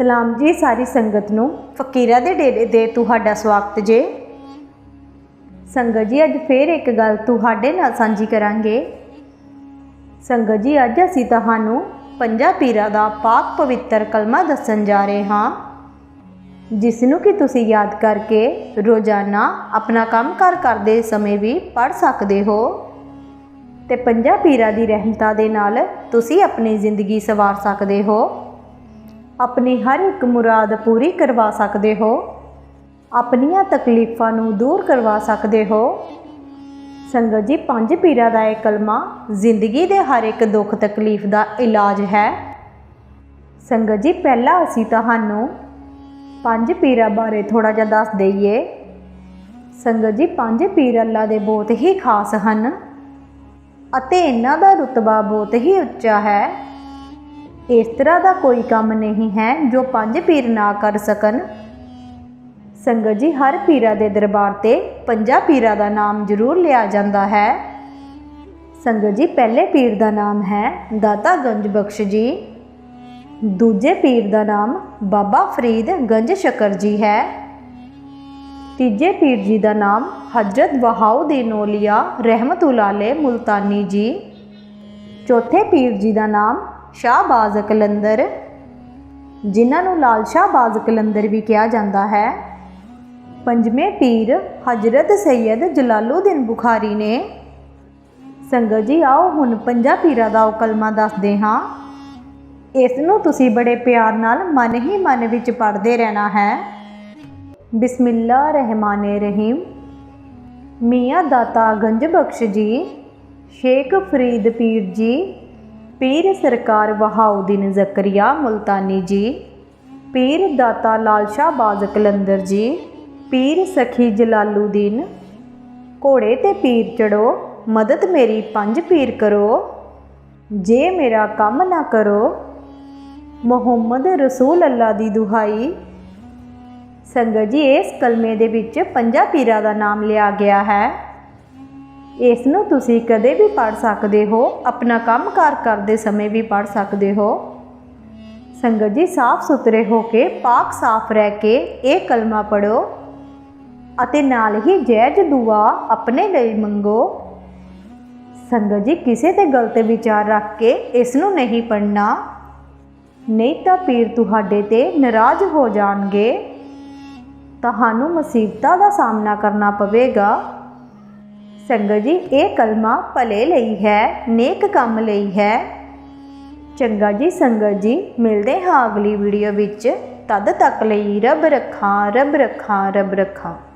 ਸਲਾਮ ਜੀ ਸਾਰੀ ਸੰਗਤ ਨੂੰ। ਫਕੀਰਾਂ ਦੇ ਡੇਰੇ ਦੇ ਤੁਹਾਡਾ ਸਵਾਗਤ ਜੇ। ਸੰਗਤ ਜੀ, ਅੱਜ ਫੇਰ ਇੱਕ ਗੱਲ ਤੁਹਾਡੇ ਨਾਲ ਸਾਂਝੀ ਕਰਾਂਗੇ। ਸੰਗਤ ਜੀ, ਅੱਜ ਅਸੀਂ ਤੁਹਾਨੂੰ ਪੰਜਾਂ ਪੀਰਾਂ ਦਾ ਪਾਕ ਪਵਿੱਤਰ ਕਲਮਾ ਦੱਸਣ ਜਾ ਰਹੇ ਹਾਂ। ਜਿਸ ਨੂੰ ਕਿ ਤੁਸੀਂ ਯਾਦ ਕਰਕੇ ਰੋਜ਼ਾਨਾ ਆਪਣਾ ਕੰਮਕਾਰ ਕਰਦੇ ਸਮੇਂ ਵੀ ਪੜ ਸਕਦੇ ਹੋ। ਤੇ ਪੰਜਾਂ ਪੀਰਾਂ ਦੀ ਰਹਿਮਤਾਂ ਦੇ ਨਾਲ ਤੁਸੀਂ ਆਪਣੀ ਜ਼ਿੰਦਗੀ ਸਵਾਰ ਸਕਦੇ ਹੋ। ਆਪਣੀ ਹਰ ਇੱਕ ਮੁਰਾਦ ਪੂਰੀ ਕਰਵਾ ਸਕਦੇ ਹੋ। ਆਪਣੀਆਂ ਤਕਲੀਫਾਂ ਨੂੰ ਦੂਰ ਕਰਵਾ ਸਕਦੇ ਹੋ। ਸੰਗਤ ਜੀ, ਪੰਜ ਪੀਰਾਂ ਦਾ ਇਹ ਕਲਮਾ ਜ਼ਿੰਦਗੀ ਦੇ ਹਰ ਇੱਕ ਦੁੱਖ ਤਕਲੀਫ ਦਾ ਇਲਾਜ ਹੈ। ਸੰਗਤ ਜੀ, ਪਹਿਲਾਂ ਅਸੀਂ ਤੁਹਾਨੂੰ ਪੰਜ ਪੀਰਾਂ ਬਾਰੇ ਥੋੜਾ ਜਿਹਾ ਦੱਸ ਦਈਏ। ਸੰਗਤ ਜੀ, ਪੰਜ ਪੀਰ ਅੱਲਾ ਦੇ ਬਹੁਤ ਹੀ ਖਾਸ ਹਨ ਅਤੇ ਇਹਨਾਂ ਦਾ ਰੁਤਬਾ ਬਹੁਤ ਹੀ ਉੱਚਾ ਹੈ। ਇਸ ਤਰ੍ਹਾਂ ਦਾ ਕੋਈ ਕੰਮ ਨਹੀਂ ਹੈ ਜੋ ਪੰਜ ਪੀਰ ਨਾ ਕਰ ਸਕਣ। ਸੰਗਤ ਜੀ, ਹਰ ਪੀਰਾ ਦੇ ਦਰਬਾਰ ਤੇ ਪੰਜਾਂ ਪੀਰਾਂ ਦਾ ਨਾਮ ਜ਼ਰੂਰ ਲਿਆ ਜਾਂਦਾ ਹੈ। ਸੰਗਤ ਜੀ, ਪਹਿਲੇ ਪੀਰ ਦਾ ਨਾਮ ਹੈ ਦਾਤਾ ਗੰਜ ਬਖਸ਼ ਜੀ। ਦੂਜੇ ਪੀਰ ਦਾ ਨਾਮ ਬਾਬਾ ਫਰੀਦ ਗੰਜ ਸ਼ਕਰ ਜੀ ਹੈ। ਤੀਜੇ ਪੀਰ ਜੀ ਦਾ ਨਾਮ ਹਜ਼ਰਤ ਵਹਾਉਦੀਨ ਔਲੀਆ ਰਹਿਮਤੁਲਾਲੇ ਮੁਲਤਾਨੀ ਜੀ। ਚੌਥੇ ਪੀਰ ਜੀ ਦਾ ਨਾਮ ਸ਼ਾਹਬਾਜ਼ ਕਲੰਦਰ। ਜਿਨ੍ਹਾਂ ਨੂੰ ਲਾਲ ਸ਼ਾਹਬਾਜ਼ ਕਲੰਦਰ ਵੀ ਕਿਹਾ ਜਾਂਦਾ ਹੈ। ਪੰਜਵੇਂ ਪੀਰ ਹਜ਼ਰਤ ਸੈਯਦ ਜਲਾਲੁਦੀਨ ਬੁਖਾਰੀ ਨੇ ਸੰਗਤ ਜੀ, ਆਓ ਹੁਣ ਪੰਜਾਂ ਪੀਰਾਂ ਦਾ ਉਹ ਕਲਮਾ ਦੱਸਦੇ ਹਾਂ। ਇਸ ਨੂੰ ਤੁਸੀਂ ਬੜੇ ਪਿਆਰ ਨਾਲ ਮਨ ਹੀ ਮਨ ਵਿੱਚ ਪੜ੍ਹਦੇ ਰਹਿਣਾ ਹੈ। ਬਿਸਮਿਲ੍ਲਾ ਰਹਿਮਾਨੇ ਰਹੀਮ। ਮੀਆਂ ਦਾਤਾ ਗੰਜ ਬਖਸ਼ ਜੀ, ਸ਼ੇਖ ਫਰੀਦ ਪੀਰ ਜੀ ਪੀਰ ਸਰਕਾਰ ਵਹਾਉਦੀਨ ਜ਼ਕਰੀਆ ਮੁਲਤਾਨੀ ਜੀ, ਪੀਰ ਦਾਤਾ ਲਾਲ ਸ਼ਾਹ ਬਾਜ਼ ਕਲੰਦਰ ਜੀ, ਪੀਰ ਸਖੀ ਜਲਾਲੂਦੀਨ, ਘੋੜੇ ਤੇ ਪੀਰ ਚੜੋ ਮਦਦ ਮੇਰੀ ਪੰਜ ਪੀਰ ਕਰੋ, ਜੇ ਮੇਰਾ ਕੰਮ ਨਾ ਕਰੋ, ਮੁਹੰਮਦ ਰਸੂਲ ਅੱਲਾ ਦੀ ਦੁਹਾਈ। ਸੰਗਤ ਜੀ, ਇਸ ਕਲਮੇ ਦੇ ਵਿੱਚ ਪੰਜਾਂ ਪੀਰਾਂ ਦਾ ਨਾਮ ਲਿਆ ਗਿਆ ਹੈ। ਇਸ ਨੂੰ ਤੁਸੀਂ ਕਦੇ ਵੀ ਪੜ ਸਕਦੇ ਹੋ, ਆਪਣਾ ਕੰਮਕਾਰ ਕਰਦੇ ਸਮੇਂ ਵੀ ਪੜ ਸਕਦੇ ਹੋ। ਸੰਗਤ ਜੀ, ਸਾਫ਼ ਸੁਥਰੇ ਹੋ ਕੇ, ਪਾਕ ਸਾਫ਼ ਰਹਿ ਕੇ ਇਹ ਕਲਮਾ ਪੜੋ ਅਤੇ ਨਾਲ ਹੀ ਜੈਜ ਦੁਆ ਆਪਣੇ ਲਈ ਮੰਗੋ। ਸੰਗਤ ਜੀ, ਕਿਸੇ ਤੇ ਗਲਤ ਵਿਚਾਰ ਰੱਖ ਕੇ ਇਸ ਨੂੰ ਨਹੀਂ ਪੜਨਾ ਨਹੀਂ ਤਾਂ ਪੀਰ ਤੁਹਾਡੇ ਤੇ ਨਾਰਾਜ਼ ਹੋ ਜਾਣਗੇ। ਤੁਹਾਨੂੰ ਮੁਸੀਬਤਾਂ ਦਾ ਸਾਹਮਣਾ ਕਰਨਾ ਪਵੇਗਾ। ਸੰਗਤ ਜੀ, ਇਹ ਕਲਮਾ ਭਲੇ ਲਈ ਹੈ, ਨੇਕ ਕੰਮ ਲਈ ਹੈ। ਚੰਗਾ ਜੀ ਸੰਗਤ ਜੀ, ਮਿਲਦੇ ਹਾਂ ਅਗਲੀ ਵੀਡੀਓ ਵਿੱਚ। ਤਦ ਤੱਕ ਲਈ ਰੱਬ ਰੱਖਾਂ ਰੱਬ ਰੱਖਾਂ ਰੱਬ ਰੱਖਾਂ।